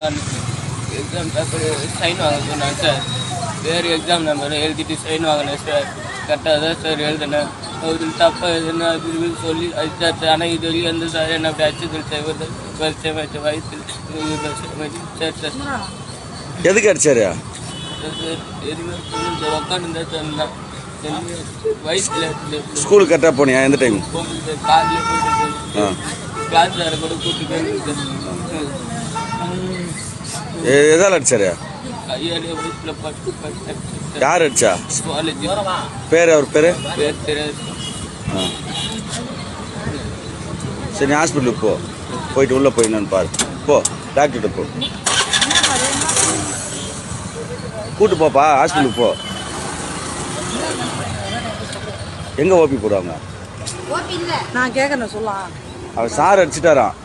Exam paper sign வாங்க சொன்னாங்க sir வேறு எக்ஸாம் நம்பர் எழுதிட்டு சைன் வாங்கினேன் சார் கரெக்டாக தான் சார் எழுதினேன். அவர் தப்பாக எதுனா அது இதுன்னு சொல்லி அடிச்சாச்சு ஆனால் இது வரைக்கும் எந்த சார் என்ன அப்படி அடிச்சது சார் வருஷம் வச்ச வயசு சார் சார் எதுக்கு அடிச்சாரு? சார் எதுவுமே சொல்லி உட்காந்து தான் வயசில் ஸ்கூலுக்கு கரெக்டாக போனியா? எந்த டைம் காலையில் போயிட்டு ஆ. கிளாஸ் வேறு கூட சார் எ- எதால அடிச்சாரு? யார் அடிச்சா? பேர் அவர் பேர்? சரி ஹாஸ்பிட்டலுக்கு போ. போயிட்டு உள்ளே போய் என்னன்னு பாரு. போ டாக்டர்கிட்ட போ. கூட்டு போப்பா ஹாஸ்பிட்டலுக்கு போ. எங்கே ஓபி போடுவாங்க? நான் கேட்கணும் சொல்லலாம் அவர் சார் அடிச்சிட்டாராம்